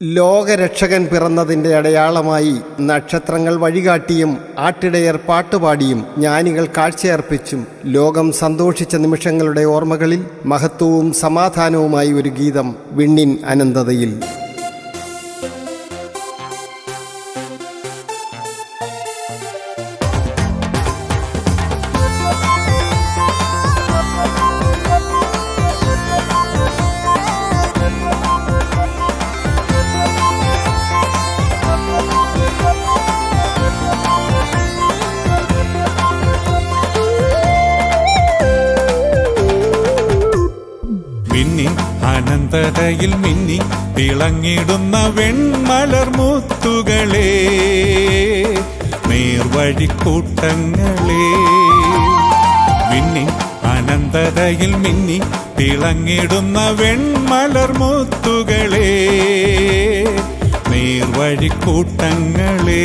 ലോകരക്ഷകൻ പിറന്നതിന്റെ അടയാളമായി നക്ഷത്രങ്ങൾ വഴികാട്ടിയും ആട്ടിടയർ പാട്ടുപാടിയും ജ്ഞാനികൾ കാഴ്ചയർപ്പിച്ചും ലോകം സന്തോഷിച്ച നിമിഷങ്ങളുടെ ഓർമ്മകളിൽ മഹത്വവും സമാധാനവുമായി ഒരു ഗീതം വിണ്ണിൻ അനന്തതയിൽ. അനന്തതയിൽ മിന്നി തിളങ്ങിടുന്ന വെൺമലർ മുത്തുകളെ നേർവഴിക്കൂട്ടങ്ങളെ. മിന്നി അനന്തതയിൽ മിന്നി തിളങ്ങിടുന്ന വെൺമലർ മുത്തുകളെ നേർവഴിക്കൂട്ടങ്ങളെ.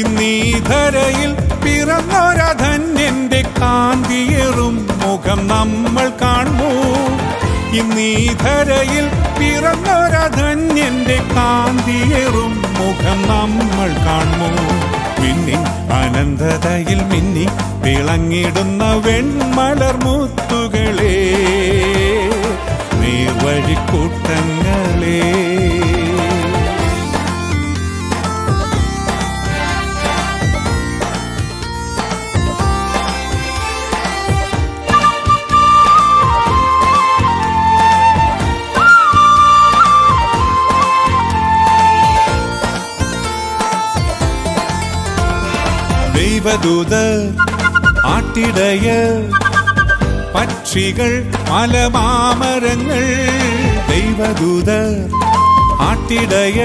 ഇന്നീ ധരയിൽ പിറന്നൊരധന്യന്റെ കാന്തിയേറും മുഖം നമ്മൾ കാണൂ ഇന്നീ ധരയിൽ പിറന്നൊരധന്യന്റെ കാന്തിയേറും മുഖം നമ്മൾ കാണുമോ? മിന്നി അനന്തതയിൽ മിന്നി തിളങ്ങിടുന്ന വെൺമലർ മുത്തുകളെ നീർവഴിക്കൂട്ടങ്ങളെ. ദൈവദൂത ആട്ടിടയ പക്ഷികൾ മലമാമരങ്ങൾ. ദൈവദൂത ആട്ടിടയ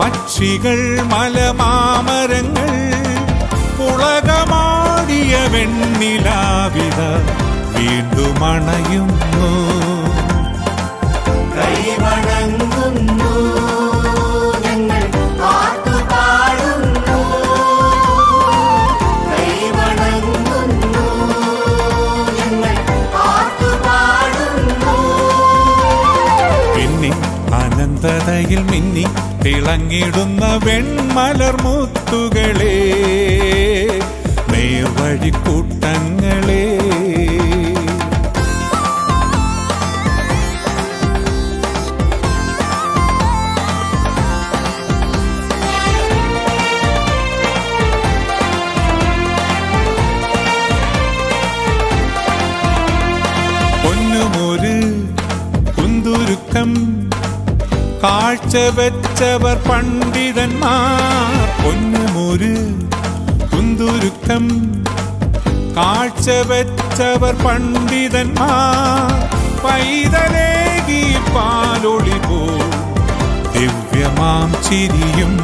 പക്ഷികൾ മലമാമരങ്ങൾ. പുളകമാടിയ വെണ്ണിലാവിത വീണ്ടും അനന്തതയിൽ മിന്നി തിളങ്ങിടുന്ന വെൺമലർ മുത്തുകളെ നേർവഴിക്കൂട്ടങ്ങളെ പൊന്നുമൊരു കാഴ്ചവെച്ചവർ പണ്ഡിതന്മാർ. പൊന്നുമൊരു കുന്തുരുക്കം കാഴ്ചവെച്ചവർ പണ്ഡിതന്മാർ. പൈതലേകി പാലൊളി പോ ദിവ്യമാം ചിരിയും.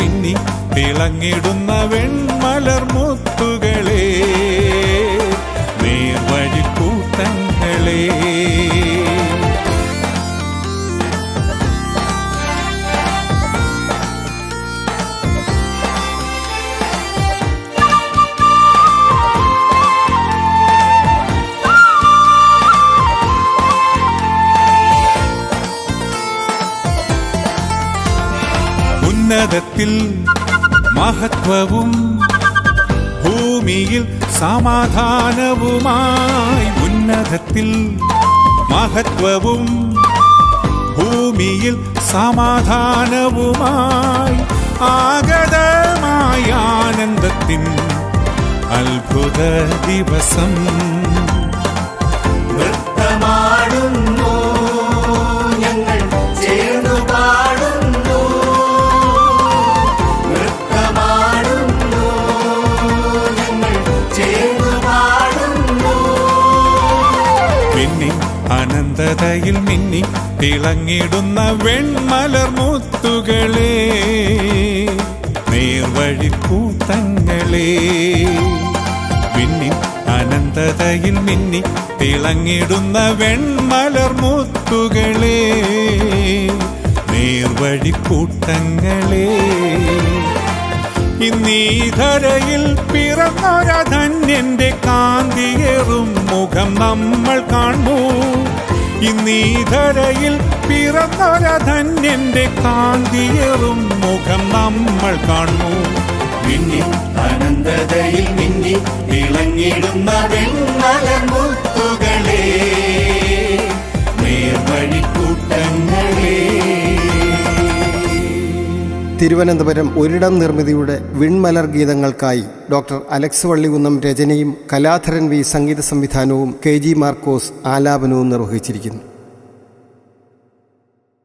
മിന്നി തിളങ്ങിടുന്ന വെൺമലർ മുത്തുകളെ നേർവഴിക്കൂട്ടങ്ങളെ. ഉന്നതത്തിൽ മഹത്വവും ഭൂമിയിൽ സമാധാനവുമായി ഉന്നതത്തിൽ മഹത്വവും ഭൂമിയിൽ സമാധാനവുമായി ആഗതമായ ആനന്ദത്തിൻ അത്ഭുത ദിവസം. മിന്നി അനന്തതയിൽ മിന്നി തിളങ്ങിടുന്ന വെൺമലർ മുത്തുകളെ നേർവഴിക്കൂട്ടങ്ങളെ. മിന്നി അനന്ത അനന്തതയിൽ മിന്നി തിളങ്ങിടുന്ന വെൺമലർ മുത്തുകളെ നേർവഴിക്കൂട്ടങ്ങളെ. ഇന്നീ ധരയിൽ പിറന്നൊരധന്യന്റെ കാന്തിയേറും മുഖം നമ്മൾ കാണൂ ഇന്നീ ധരയിൽ പിറന്നൊരധന്യന്റെ കാന്തിയേറും മുഖം നമ്മൾ കാണൂ മിന്നി അനന്തതയിൽ മിന്നി ഇളങ്ങിടുന്ന വെണ്ണലർ മുത്തുകളെ നേർവഴിക്കൂട്ടങ്ങളെ തിരുവനന്തപുരം ഒരിടം നിർമ്മിതിയുടെ വിൺമലർ ഗീതങ്ങൾക്കായി ഡോക്ടർ അലക്സ് വള്ളികുന്നം രചനയും കലാധരൻ വി സംഗീത സംവിധാനവും കെ ജി മാർക്കോസ് ആലാപനവും നിർവഹിച്ചിരിക്കുന്നു.